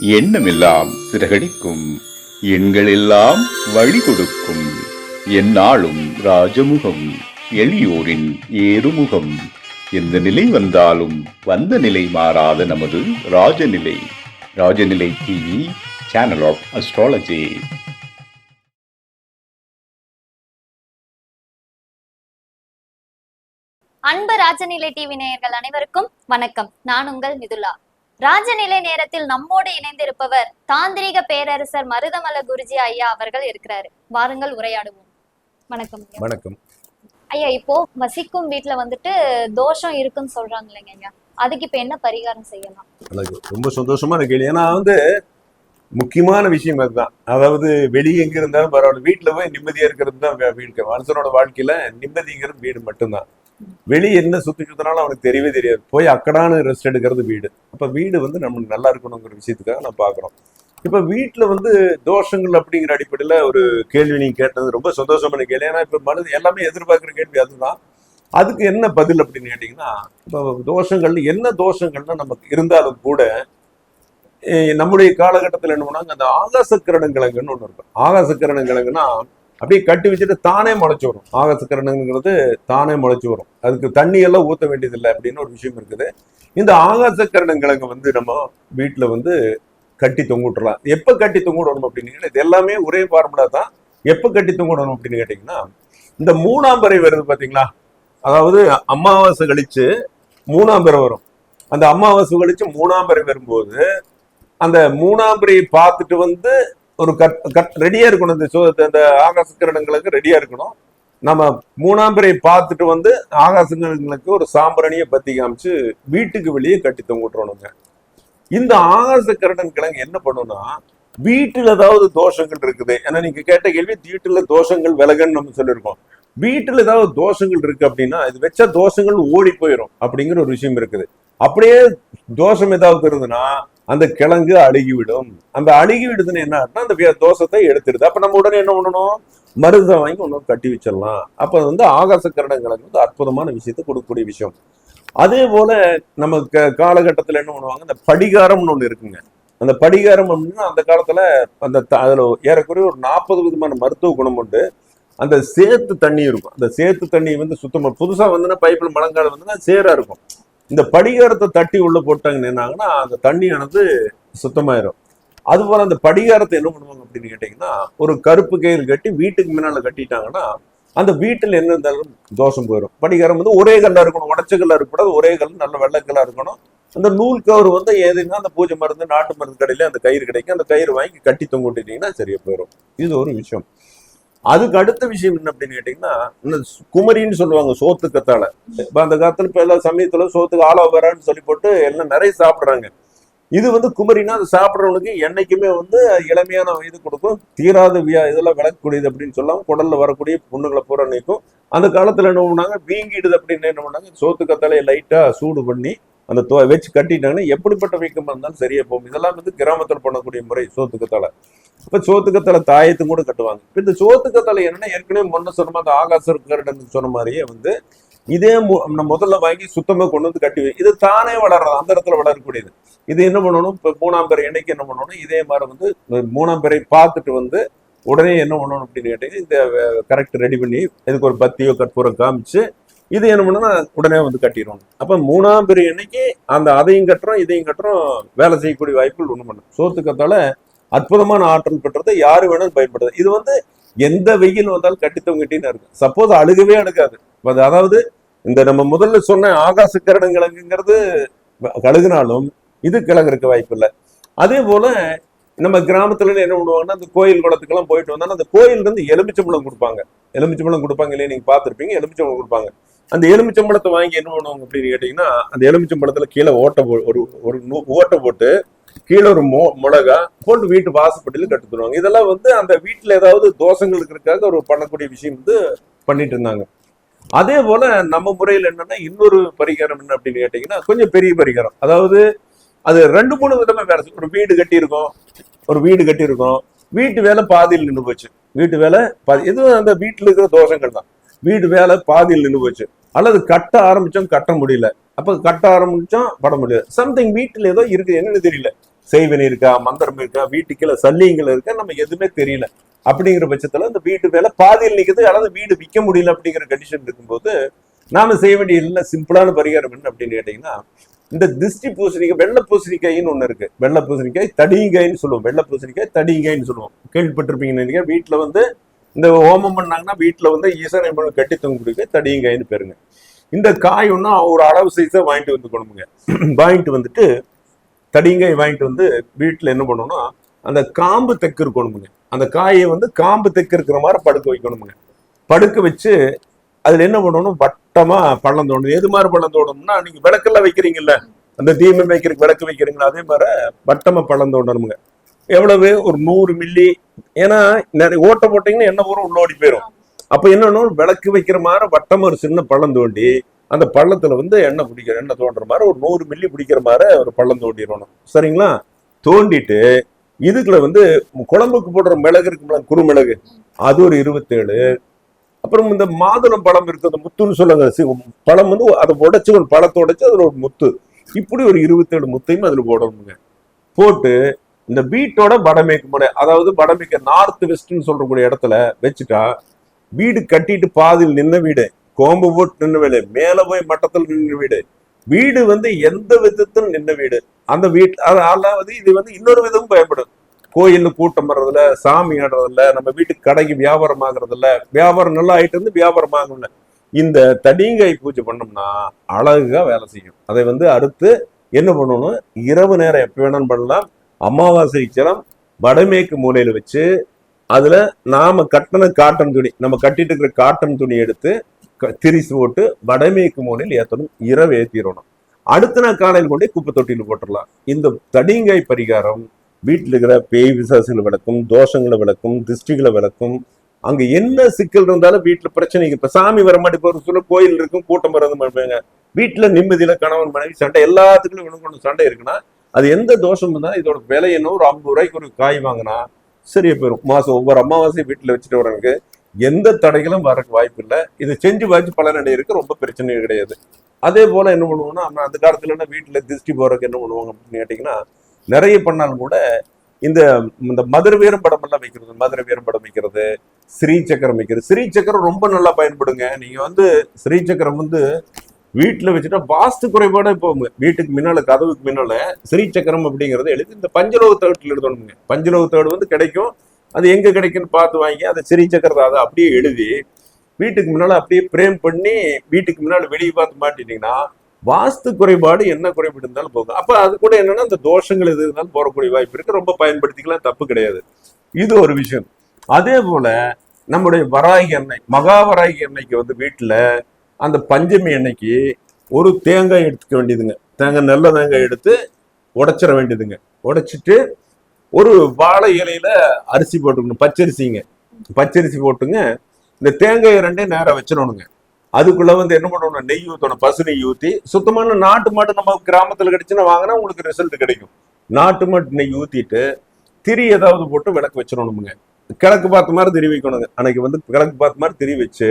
எண்ணமெல்லாம் சிறகடிக்கும். எண்களெல்லாம் வழி கொடுக்கும் எந்நாளும் ராஜமுகம் எளியோரின் ஏறுமுகம். எந்த நிலை வந்தாலும் வந்த நிலை மாறாத நமது Rajanilai. Rajanilai TV channel of astrology அன்பு ராஜநிலை டிவி நேயர்கள் அனைவருக்கும் வணக்கம். நான் உங்கள் மிதுலா. ராஜநிலை நேரத்தில் நம்மோடு இணைந்திருப்பவர் தாந்திரீக பேரரசர் மருதமல குருஜி ஐயா அவர்கள் இருக்கிறாரு. வாருங்கள் உரையாடுவோம். வணக்கம். வணக்கம். ஐயா இப்போ வசிக்கும் வீட்ல வந்துட்டு தோஷம் இருக்குன்னு சொல்றாங்க இல்லைங்க ஐயா. அதுக்கு இப்ப என்ன பரிகாரம் செய்யலாம்? ரொம்ப சந்தோஷமான கேள்வி ஏன்னா வந்து முக்கியமான விஷயம் அதுதான். அதாவது வெளியே எங்க இருந்தாலும் பரவாயில்ல வீட்டுல போய் நிம்மதியா இருக்கிறது தான் வீடு. மனுஷனோட வாழ்க்கையில நிம்மதிங்கிறது வீடு மட்டும்தான். வெளியே என்ன சுத்திக்கிறதுனால அவனுக்கு தெரியவே தெரியாது. போய் அக்கடான ரெஸ்ட் எடுக்கிறது வீடு. அப்ப வீடு வந்து நம்மளுக்கு நல்லா இருக்கணுங்கிற விஷயத்துக்காக நான் பாக்குறோம் இப்ப வீட்டுல வந்து தோஷங்கள் அப்படிங்கிற அடிப்படையில ஒரு கேள்வி நீங்க கேட்டது ரொம்ப சந்தோஷமான கேள்வி. ஏன்னா இப்ப மனது எல்லாமே எதிர்பார்க்கிற கேள்வி அதுதான். அதுக்கு என்ன பதில் அப்படின்னு கேட்டீங்கன்னா இப்போ தோஷங்கள் என்ன தோஷங்கள்னா நமக்கு இருந்தாலும் கூட நம்முடைய காலகட்டத்தில் என்ன பண்ணாங்க அந்த ஆகாச கிரணங்கிழங்குன்னு ஒன்று இருக்கும். ஆகாச கிழங்குன்னா அப்படியே கட்டி வச்சுட்டு தானே முளைச்சு வரும். ஆகாசக்கரணங்கிறது தானே முளைச்சு வரும். அதுக்கு தண்ணி எல்லாம் ஊற்ற வேண்டியதில்லை அப்படின்னு ஒரு விஷயம் இருக்குது. இந்த ஆகாசக்கரணங்கிழங்கு வந்து நம்ம வீட்டில் வந்து கட்டி தொங்குட்டுறலாம் எப்போ கட்டி தொங்குடணும் அப்படின்னு கேட்டா, இது எல்லாமே ஒரே ஃபார்முலா தான். எப்போ கட்டி தொங்குடணும் அப்படின்னு கேட்டிங்கன்னா இந்த மூணாம் பிறை வருது பார்த்தீங்களா அதாவது அமாவாசை கழித்து மூணாம் பிறை வரும். அந்த அமாவாசை கழித்து மூணாம் பிறை வரும்போது அந்த மூணாம் பிறையை பார்த்துட்டு வந்து ஒரு கட் கட் ரெடியா இருக்கணும் இந்த சோ அந்த ஆகாச கிரணங்களுக்கு ரெடியா இருக்கணும். நம்ம மூணாம் பிறை பார்த்துட்டு வந்து ஆகாச கிரணங்களுக்கு ஒரு சாம்பிரணியை பத்தி காமிச்சு வீட்டுக்கு வெளியே கட்டி தொங்குட்டுறணுங்க. இந்த ஆகாச கிரணன் கிழங்கு என்ன பண்ணும்னா வீட்டுல ஏதாவது தோஷங்கள் இருக்குது. ஏன்னா நீங்க கேட்ட கேள்வி வீட்டுல தோஷங்கள் விலகன்னு நம்ம சொல்லியிருக்கோம். வீட்டுல ஏதாவது தோஷங்கள் இருக்கு அப்படின்னா இது வச்ச தோஷங்கள் ஓடி போயிடும் அப்படிங்கிற ஒரு விஷயம் இருக்குது. அப்படியே தோஷம் ஏதாவது இருந்ததுன்னா அந்த கிழங்கு அழுகிவிடும். அந்த அழுகி விடுதுன்னு என்ன ஆகுதுன்னா அந்த தோஷத்தை எடுத்துடுது. அப்ப நம்ம உடனே என்ன பண்ணணும் மருந்தை வாங்கி ஒன்றும் கட்டி வச்சிடலாம். அப்ப அது வந்து ஆகாச கிரணங்களுக்கு வந்து அற்புதமான விஷயத்தை கொடுக்கக்கூடிய விஷயம். அதே போல நம்ம க- காலகட்டத்தில் என்ன பண்ணுவாங்க? இந்த படிகாரம்னு ஒன்று இருக்குங்க. அந்த படிகாரம் அப்படின்னா அந்த காலத்துல அந்த த- அதுல ஏறக்குறைய ஒரு நாற்பது விதமான மருத்துவ குணம் உண்டு. அந்த சேத்து தண்ணி இருக்கும். அந்த சேத்து தண்ணி வந்து சுத்தமாக புதுசாக வந்துன்னா பைப்பில் மழங்காலம் வந்துன்னா சேராக இருக்கும். இந்த படிகாரத்தை தட்டி உள்ள போட்டாங்கன்னு என்னாங்கன்னா அந்த தண்ணியானது சுத்தமாயிரும். அதுபோல் அந்த படிகாரத்தை என்ன பண்ணுவாங்க அப்படின்னு கேட்டீங்கன்னா ஒரு கருப்பு கயிறு கட்டி வீட்டுக்கு முன்னால கட்டிட்டாங்கன்னா அந்த வீட்டில் என்ன இருந்தாலும் தோஷம் போயிடும் படிகாரம் வந்து ஒரே கல்லாக இருக்கணும். உடச்ச கல்லாக இருக்கக்கூடாது. ஒரே கல் நல்ல வெள்ளக்கல்லாக இருக்கணும். அந்த நூல் கவர் வந்து ஏதுன்னா அந்த பூஜை மருந்து நாட்டு மருந்து கடையில அந்த கயிறு கிடைக்கும். அந்த கயிறு வாங்கி கட்டி தொங்கிட்டீங்கன்னா சரியா போயிடும் இது ஒரு விஷயம். அதுக்கு அடுத்த விஷயம் என்ன அப்படின்னு கேட்டீங்கன்னா இந்த குமரின்னு சொல்லுவாங்க சோத்து கத்தாழை இப்ப அந்த காலத்துல இப்ப எல்லா சமயத்துல சோத்துக்கு ஆலோவேரான்னு சொல்லி போட்டு எல்லாம் நிறைய சாப்பிடுறாங்க. இது வந்து குமரினா அது சாப்பிட்றவனுக்கு என்னைக்குமே வந்து இளமையான வயது கொடுக்கும் தீராத வியா இதெல்லாம் விளக்கக்கூடியது அப்படின்னு சொல்லாம குடல்ல வரக்கூடிய புண்ணுகளை பூரா நீக்கும். அந்த காலத்துல என்ன பண்ணாங்க வீங்கிடுது அப்படின்னு என்ன பண்ணாங்க சோத்து கத்தாழையை லைட்டா சூடு பண்ணி அந்த தோ வச்சு கட்டிட்டாங்கன்னா எப்படிப்பட்ட வீக்கமாக இருந்தாலும் சரியாக போகும். இதெல்லாம் வந்து கிராமத்தில் பண்ணக்கூடிய முறை சோத்துக்கத்தலை இப்போ சோத்துக்கத்தலை தாயத்து கூட கட்டுவாங்க. இப்போ இந்த சோத்துக்கத்தலை என்னன்னா ஏற்கனவே முன்ன சொன்ன மாதிரி ஆகாச சொன்ன மாதிரியே வந்து இதே மு- நம்ம முதல்ல வாங்கி சுத்தமாக கொண்டு வந்து கட்டி இது தானே வளர்றது அந்த இடத்துல வளரக்கூடியது. இது என்ன பண்ணணும்? இப்போ மூணாம் பிறை என்ன பண்ணணும்? இதே மாதிரி வந்து இந்த மூணாம் பிறை பார்த்துட்டு வந்து உடனே என்ன பண்ணணும் அப்படின்னு கேட்டீங்கன்னா இந்த கரெக்ட் ரெடி பண்ணி இதுக்கு ஒரு பத்தியோ கற்பூரம் காமிச்சு இது என்ன பண்ணணும்னா உடனே வந்து கட்டிடுவாங்க. அப்ப மூணாம் பெரிய அன்னைக்கு அந்த அதையும் கட்டுறோம் இதையும் கட்டுறோம் வேலை செய்யக்கூடிய வாய்ப்புகள் ஒண்ணு பண்ணும் சோத்துக்கத்தால அற்புதமான ஆற்றல் பெற்றதை யாரு வேணாலும் பயன்படுது இது வந்து எந்த வெயில் வந்தாலும் கட்டித்தவங்கிட்டின்னு இருக்கும் சப்போஸ் அழுகவே அழுகாது. அதாவது இந்த நம்ம முதல்ல சொன்ன ஆகாச கரடன் கிழங்குங்கிறது கழுகுனாலும் இது கிழங்கு இருக்க வாய்ப்பு இல்லை. அதே போல நம்ம கிராமத்துல என்ன பண்ணுவாங்கன்னா அந்த கோயில் குளத்துக்கெல்லாம் போயிட்டு வந்தாலும் அந்த கோயில் இருந்து எலுமிச்சம்பழம் கொடுப்பாங்க. எலுமிச்சம்பழம் கொடுப்பாங்க இல்லையா? நீங்க பார்த்திருப்பீங்க எலுமிச்சம்பழம் கொடுப்பாங்க. அந்த எலுமிச்சம்பழத்தை வாங்கி என்ன பண்ணுவாங்க அப்படின்னு கேட்டீங்கன்னா அந்த எலுமிச்சம்பழத்துல கீழே ஓட்டை போ ஒரு ஒரு நூ- ஓட்டை போட்டு கீழே ஒரு மொ மிளகா போட்டு வீட்டு வாசப்பட்டியில் கட்டு தருவாங்க. இதெல்லாம் வந்து அந்த வீட்டில் ஏதாவது தோஷங்கள் இருக்கிறதுக்காக ஒரு பண்ணக்கூடிய விஷயம் வந்து பண்ணிட்டு இருந்தாங்க. அதே போல நம்ம முறையில் என்னன்னா இன்னொரு பரிகாரம் என்ன அப்படின்னு கேட்டீங்கன்னா கொஞ்சம் பெரிய பரிகாரம். அதாவது அது ரெண்டு மூணு விதமா வேலை ஒரு வீடு கட்டியிருக்கோம் ஒரு வீடு கட்டியிருக்கோம். வீட்டு வேலை பாதியில் நின்று போச்சு. வீட்டு வேலை பாதி எதுவும் அந்த வீட்டில் இருக்கிற தோஷங்கள் தான் வீடு வேலை பாதியில் நின்று போச்சு. அல்லது கட்ட ஆரம்பிச்சோம் கட்ட முடியல. அப்ப கட்ட ஆரம்பிச்சோம் பட முடியல. சம்திங் வீட்டுல ஏதோ இருக்கு என்னன்னு தெரியல. செய்வினை இருக்கா மந்திரம் இருக்கா வீட்டுக்குள்ள சல்லியங்கள் இருக்கா நம்ம எதுவுமே தெரியல. அப்படிங்கிற பட்சத்துல அந்த வீட்டு வேலை பாதியில் நிற்கிறது அல்லது வீடு விற்க முடியல அப்படிங்கிற கண்டிஷன் இருக்கும்போது நாம செய்ய வேண்டிய இல்லை சிம்பிளான பரிகாரம் என்ன அப்படின்னு கேட்டீங்கன்னா இந்த திருஷ்டி பூசணிக்காய் வெள்ளை பூசணிக்காயின்னு ஒண்ணு இருக்கு. வெள்ளை பூசணிக்காய் தடிங்காய்ன்னு சொல்லுவோம். வெள்ளை பூசணிக்காய் தடிங்காய்ன்னு சொல்லுவோம். கேள்விப்பட்டிருப்பீங்கன்னு நினைக்கிறேன். வீட்டுல வந்து இந்த ஹோமம் பண்ணாங்கன்னா வீட்டில் வந்து ஈசனை கட்டி தொங்க கொடுக்க தடிங்காய்ன்னு பேருங்க இந்த காய் ஒன்றும் ஒரு அளவு சைஸை வாங்கிட்டு வந்து கொண்டுங்க வாங்கிட்டு வந்துட்டு தடியங்காய் வாங்கிட்டு வந்து வீட்டில் என்ன பண்ணணும்னா அந்த காம்பு தெக்கு இருக்கணுமுங்க அந்த காயை வந்து காம்பு தெக்கு இருக்கிற மாதிரி படுக்க வைக்கணுமுங்க. படுக்க வச்சு அதில் என்ன பண்ணணும்? வட்டமாக பள்ளம் தோணும் எது மாதிரி பள்ளம் தோணும்னா நீங்கள் விளக்கெல்லாம் வைக்கிறீங்கல்ல அந்த தீமை வைக்கிறதுக்கு விளக்கு வைக்கிறீங்களா அதே மாதிரி வட்டமாக பள்ளம் தோண்டணுமுங்க. எவ்வளவு? ஒரு நூறு மில்லி. ஏன்னா நிறைய ஓட்ட போட்டீங்கன்னா என்ன பூரா உள்ள ஓடி போயிடும் அப்போ என்னன்னா விளக்கு வைக்கிற மாதிரி வட்டம் ஒரு சின்ன பள்ளம் தோண்டி அந்த பள்ளத்துல வந்து எண்ணெய் பிடிக்கிற எண்ணெய் தோன்ற மாதிரி ஒரு நூறு மில்லி பிடிக்கிற மாதிரி ஒரு பள்ளம் தோண்டிடணும். சரிங்களா? தோண்டிட்டு இதுக்குள்ள வந்து குழம்புக்கு போடுற மிளகு இருக்குங்களா குறுமிளகு. அது ஒரு இருபத்தேழு. அப்புறம் இந்த மாதுளம் பழம் இருக்கு அந்த முத்துன்னு சொல்லுங்க சி- பழம் வந்து அதை உடைச்சு ஒரு பழத்தை உடைச்சு அதில் ஒரு முத்து. இப்படி ஒரு இருபத்தேழு முத்தையும் அதில் போடணுங்க. போட்டு இந்த வீட்டோட வடமேற்கு முனை அதாவது வடமேற்கு நார்த் வெஸ்ட்னு சொல்றக்கூடிய இடத்துல வச்சுட்டா வீடு கட்டிட்டு பாதியில் நின்ன வீடு கோம்பு போட்டு நின்ன வீடு மேல போய் மட்டத்தில் நின்ன வீடு வீடு வந்து எந்த விதத்திலும் நின்ன வீடு. அந்த வீட்டு அதாவது இது வந்து இன்னொரு விதமும் பயப்படும் கோயில்ல கூட்டம் வர்றதுல சாமி ஆடுறதில்ல நம்ம வீட்டுக்கு கடைக்கு வியாபாரம் ஆகுறதில்ல வியாபாரம் நல்லா ஆயிட்டு வந்து வியாபாரம் ஆகும்ல இந்த தடிங்காய் பூஜை பண்ணோம்னா அழகா வேலை செய்யும். அதை வந்து அறுத்து என்ன பண்ணணும்? இரவு நேரம் எப்போ வேணாலும் பண்ணலாம். அமாவாசை சிலம் வடமேற்கு மூலையில் வச்சு அதில் நாம் கட்டின காட்டன் துணி நம்ம கட்டிட்டு இருக்கிற காட்டன் துணி எடுத்து க- திரிசு போட்டு வடமேற்கு மூலையில் ஏற்றணும் இரவு ஏற்றிடணும் அடுத்த நாள் காலையில் கொண்டு குப்பை தொட்டியில் போட்டுடலாம். இந்த தடிங்காய் பரிகாரம் வீட்டில் இருக்கிற பேய் விசாசங்களை விளக்கும் தோஷங்களை விளக்கும் திருஷ்டிகளை விளக்கும் அங்க என்ன சிக்கல் இருந்தாலும் வீட்டுல பிரச்சனைக்கு இப்ப சாமி வர மாட்டேன் சொல்ல கோயில் இருக்கும் கூட்டம் வரது மாட்டாங்க வீட்டுல நிம்மதியில கணவன் மனைவி சண்டை எல்லாத்துக்கும் விழுங்கணும் ஒன்று சண்டை இருக்குன்னா அது எந்த தோஷம் இருந்தாலும் இதோட விலை என்ன? ஒரு ஐம்பது ரூபாய்க்கு ஒரு காய் வாங்கினா சரியா போயிடும் மாதம் ஒவ்வொரு அமாவாசையும் வீட்டில் வச்சுட்டு வரவனுக்கு எந்த தடைகளும் வரக்கு வாய்ப்பு இல்லை. இதை செஞ்சு வாய்ச்சி பலனடை இருக்கு ரொம்ப பிரச்சனை கிடையாது. அதே போல என்ன பண்ணுவோம்னா நம்ம அந்த காலத்துலன்னா வீட்டில் திருஷ்டி போறதுக்கு என்ன பண்ணுவாங்க அப்படின்னு கேட்டிங்கன்னா நிறைய பண்ணாலும் கூட இந்த இந்த மதுர வீரம் படம் எல்லாம் வைக்கிறது மதுர வீரம் படம் வைக்கிறது ஸ்ரீ சக்கரம் வைக்கிறது. ஸ்ரீ சக்கரம் ரொம்ப நல்லா பயன்படுங்க. நீங்க வந்து ஸ்ரீ சக்கரம் வந்து வீட்டில் வச்சுட்டா வாஸ்து குறைபாடு இப்போ வீட்டுக்கு முன்னால கதவுக்கு முன்னால ஸ்ரீ சக்கரம் அப்படிங்கிறத எழுதி இந்த பஞ்சலோக தேர்ட்டில் எழுதணுங்க. பஞ்சலோக தகடு வந்து கிடைக்கும். அது எங்க கிடைக்குன்னு பார்த்து வாங்கி அதை சிறிச்சக்கரத்தை சக்கரத்தை அதை அப்படியே எழுதி வீட்டுக்கு முன்னால அப்படியே பிரேம் பண்ணி வீட்டுக்கு முன்னால வெளியே பார்த்து மாட்டிட்டீங்கன்னா வாஸ்து குறைபாடு என்ன குறைபாடு இருந்தாலும் போகும் அப்ப அது கூட என்னன்னா அந்த தோஷங்கள் எது இருந்தாலும் போறக்கூடிய வாய்ப்பு இருக்கு. ரொம்ப பயன்படுத்திக்கலாம் தப்பு கிடையாது. இது ஒரு விஷயம். அதே போல நம்முடைய வராகி எண்ணெய் மகாவராகி எண்ணெய்க்கு வந்து வீட்டுல அந்த பஞ்சமி அன்னைக்கு ஒரு தேங்காய் எடுத்துக்க வேண்டியதுங்க. தேங்காய் நல்ல தேங்காய் எடுத்து உடைச்சிட வேண்டியதுங்க. உடைச்சிட்டு ஒரு வாழை இலையில அரிசி போட்டுக்கணும். பச்சரிசிங்க. பச்சரிசி போட்டுங்க. இந்த தேங்காய் ரெண்டே நேரம் வச்சிடணுங்க. அதுக்குள்ள வந்து என்ன பண்ணணும்? நெய் ஊற்றணும் பசு நெய் ஊற்றி சுத்தமான நாட்டு மாட்டு நம்ம கிராமத்தில் கிடைச்சுன்னா வாங்கினா உங்களுக்கு ரிசல்ட் கிடைக்கும். நாட்டு மாட்டு நெய் ஊற்றிட்டு திரி ஏதாவது போட்டு விளக்கு வச்சிடணுமுங்க. கிழக்கு பார்த்த மாதிரி திரி வைக்கணுங்க. அன்னைக்கு வந்து கிழக்கு பார்த்த மாதிரி திரி வச்சு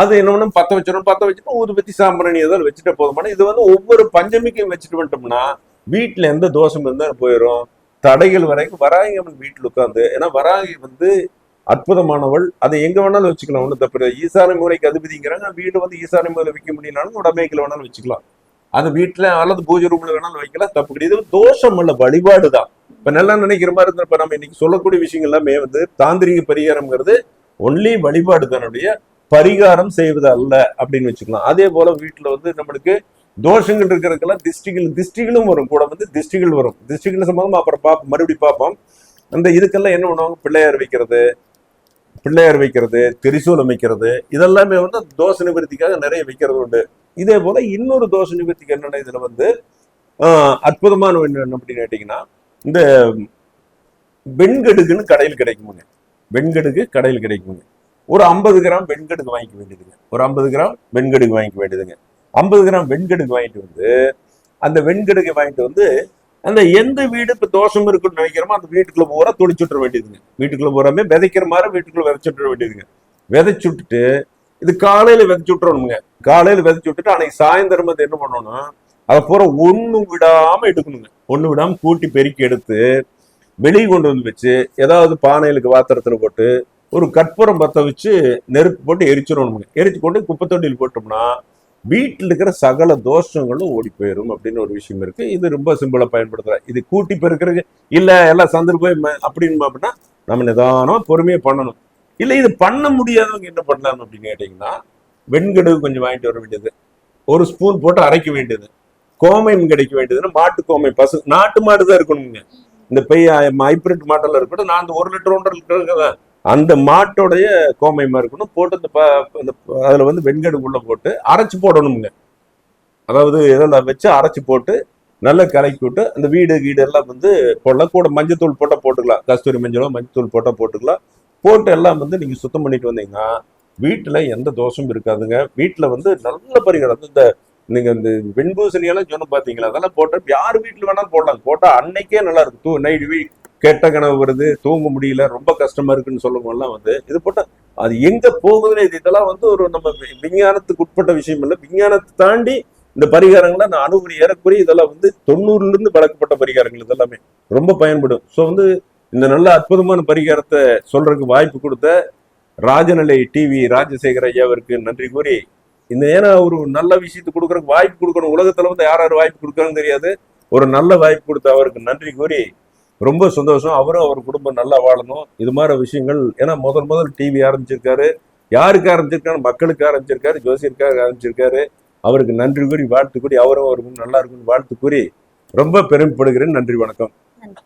அது என்ன பத்த வச்சிடணும் பத்த வச்சுட்டு ஊதுபத்தி சாம்பிராணி ஏதாவது வச்சுட்டு போதுமான இது வந்து ஒவ்வொரு பஞ்சமிக்கும் வச்சுட்டு வந்துட்டோம்னா வீட்டுல எந்த தோஷம் இருந்தாலும் போயிடும் தடைகள் வரைக்கும் வராகி அம்மன் வீட்டில் உட்காந்து ஏன்னா வராகி வந்து அற்புதமானவள். அதை எங்க வேணாலும் வச்சுக்கலாம் ஒன்றும் தப்பு இல்லை. ஈசான முறைக்கு அதிபதிங்கிறாங்க. வீடு வந்து ஈசான முறையில் வைக்க முடியலனாலும் உடமைக்கில் வேணாலும் வச்சுக்கலாம். அது வீட்டில் அல்லது பூஜை ரூமில் வேணாலும் வைக்கலாம் தப்பு கிடையாது. இது தோஷம் இல்லை வழிபாடு தான். இப்போ நல்லா நினைக்கிற மாதிரி இருந்தா இப்போ நம்ம இன்னைக்கு சொல்லக்கூடிய விஷயங்கள் எல்லாமே வந்து தாந்திரிக பரிகாரம்ங்கிறது ஒன்லி வழிபாடு தானுடைய பரிகாரம் செய்வது அல்ல அப்படின்னு வச்சுக்கலாம். அதே போல வீட்டில் வந்து நம்மளுக்கு தோஷங்கள் இருக்கிறதுக்கெல்லாம் திஷ்டிகள் திஷ்டிகளும் வரும். கூட வந்து திஷ்டிகள் வரும். திஷ்டிகள் சம்பந்தமா அப்புறம் பார்ப்போம் மறுபடியும் பார்ப்போம் அந்த இதுக்கெல்லாம் என்ன பண்ணுவாங்க? பிள்ளையார் வைக்கிறது பிள்ளையார் வைக்கிறது திரிசூலம் வைக்கிறது இதெல்லாமே வந்து தோஷ நிவர்த்திக்காக நிறைய வைக்கிறது உண்டு. இதே போல இன்னொரு தோஷ நிவர்த்திக்கு என்னென்ன இதுல வந்து அற்புதமான என்ன அப்படின்னு கேட்டீங்கன்னா இந்த வெண்கடுகுன்னு கடையில் கிடைக்குமுங்க வெண்கடுகு கடையில் கிடைக்குமுங்க ஒரு ஐம்பது கிராம் வெண்கடுக்கு வாங்கிக்க வேண்டியதுங்க. ஒரு ஐம்பது கிராம் வெண்கடுக்கு வாங்கிக்க வேண்டியதுங்க. ஐம்பது கிராம் வெண்கடுக்கு வாங்கிட்டு வந்து அந்த வெண்கடுகை வாங்கிட்டு வந்து அந்த எந்த வீடு இப்போ தோஷம் இருக்குன்னு நினைக்கிறோமோ அந்த வீட்டுக்குள்ள பூரா துடிச்சுட்டுற வேண்டியதுங்க. வீட்டுக்குள்ள பூராமே விதைக்கிற மாதிரி வீட்டுக்குள்ள விதைச்சுட்டுற வேண்டியதுங்க. விதைச்சு விட்டுட்டு இது காலையில விதைச்சு விட்டுறணுங்க. காலையில விதைச்சு விட்டுட்டு அன்னைக்கு சாயந்தரம் வந்து என்ன பண்ணணும் அதை பூரா ஒன்றும் விடாம எடுக்கணுங்க. ஒன்று விடாம கூட்டி பெருக்கி எடுத்து வெளியே கொண்டு வந்து வச்சு ஏதாவது பானைகளுக்கு வாத்திரத்தில் போட்டு ஒரு கற்பூரம் பற்ற வச்சு நெருப்பு போட்டு எரிச்சிடணும் எரிச்சு கொண்டு குப்பை தொட்டியில் போட்டோம்னா வீட்டில் இருக்கிற சகல தோஷங்களும் ஓடி போயிடும் அப்படின்னு ஒரு விஷயம் இருக்கு. இது ரொம்ப சிம்பிளா பயன்படுத்துகிறேன் இது கூட்டி பெருக்கிறது இல்லை எல்லாம் சந்தில் போய் ம- அப்படின்னு அப்படின்னா நம்ம நிதானமாக பொறுமையாக பண்ணணும். இல்லை இது பண்ண முடியாதவங்க என்ன பண்ணலாம் அப்படின்னு கேட்டிங்கன்னா வெண்கடுகு கொஞ்சம் வாங்கிட்டு வர வேண்டியது. ஒரு ஸ்பூன் போட்டு அரைக்க வேண்டியது. கோமையும் கிடைக்க வேண்டியதுன்னா மாட்டு கோமை பசு நாட்டு மாடு தான் இருக்கணுங்க. இந்த பெய் ஹைப்ரிட் மாட்டெல்லாம் இருக்கட்டும் நான் அந்த ஒரு லிட்டர் ஒன்றரை லிட்டர் அந்த மாட்டோடைய கோமயமா இருக்கணும் போட்டு அந்த ப- இந்த அதுல வந்து வெண்கடு உள்ள போட்டு அரைச்சு போடணுங்க அதாவது இதெல்லாம் வச்சு அரைச்சு போட்டு நல்லா கலக்கி விட்டு அந்த வீடு கீடு எல்லாம் வந்து போடலாம். கூட மஞ்சத்தூள் போட்டால் போட்டுக்கலாம். கஸ்தூரி மஞ்சளோ மஞ்சத்தூள் போட்டால் போட்டுக்கலாம். போட்டு எல்லாம் வந்து நீங்கள் சுத்தம் பண்ணிட்டு வந்தீங்கன்னா வீட்டில் எந்த தோஷமும் இருக்காதுங்க. வீட்டில் வந்து நல்ல பரிகாரம். வந்து இந்த நீங்கள் இந்த வெண்பூசணியெல்லாம் சொன்ன பார்த்தீங்களா அதெல்லாம் போட்டு யார் வீட்டில் வேணாலும் போடலாம். போட்டால் அன்னைக்கே நல்லா இருக்கும். தூ நைட் வீ கெட்ட கனவு வருது தூங்க முடியல ரொம்ப கஷ்டமா இருக்குன்னு சொல்லுவோம் எல்லாம் வந்து இது போட்டா அது எங்க போகுதுன்னு இது இதெல்லாம் வந்து ஒரு நம்ம விஞ்ஞானத்துக்கு உட்பட்ட விஷயம் இல்லை. விஞ்ஞானத்தை தாண்டி இந்த பரிகாரங்களை நான் அணுகுறி ஏறக்குறைய இதெல்லாம் வந்து தொண்ணூறுல இருந்து பழக்கப்பட்ட பரிகாரங்கள் இதெல்லாமே ரொம்ப பயன்படும். ஸோ வந்து இந்த நல்ல அற்புதமான பரிகாரத்தை சொல்றதுக்கு வாய்ப்பு கொடுத்த ராஜநிலை டிவி ராஜசேகர் ஐயாவிற்கு நன்றி கூறி இந்த ஏன்னா ஒரு நல்ல விஷயத்தை கொடுக்கறதுக்கு வாய்ப்பு கொடுக்கணும். உலகத்துல வந்து யார் யார் வாய்ப்பு கொடுக்கறன்னு தெரியாது. ஒரு நல்ல வாய்ப்பு கொடுத்த அவருக்கு நன்றி கூறி ரொம்ப சந்தோஷம். அவரும் அவர் குடும்பம் நல்லா வாழணும். இது மாதிரி விஷயங்கள் ஏன்னா முதல் முதல் டிவி ஆரம்பிச்சிருக்காரு. யாருக்கு ஆரம்பிச்சிருக்காரு? மக்களுக்கு ஆரம்பிச்சிருக்காரு. ஜோசியருக்காக ஆரம்பிச்சிருக்காரு. அவருக்கு நன்றி கூறி வாழ்த்து கூறி அவரும் அவருக்கு நல்லா இருக்கும்னு வாழ்த்து கூறி ரொம்ப பெருமைப்படுகிறேன். நன்றி வணக்கம். நன்றி.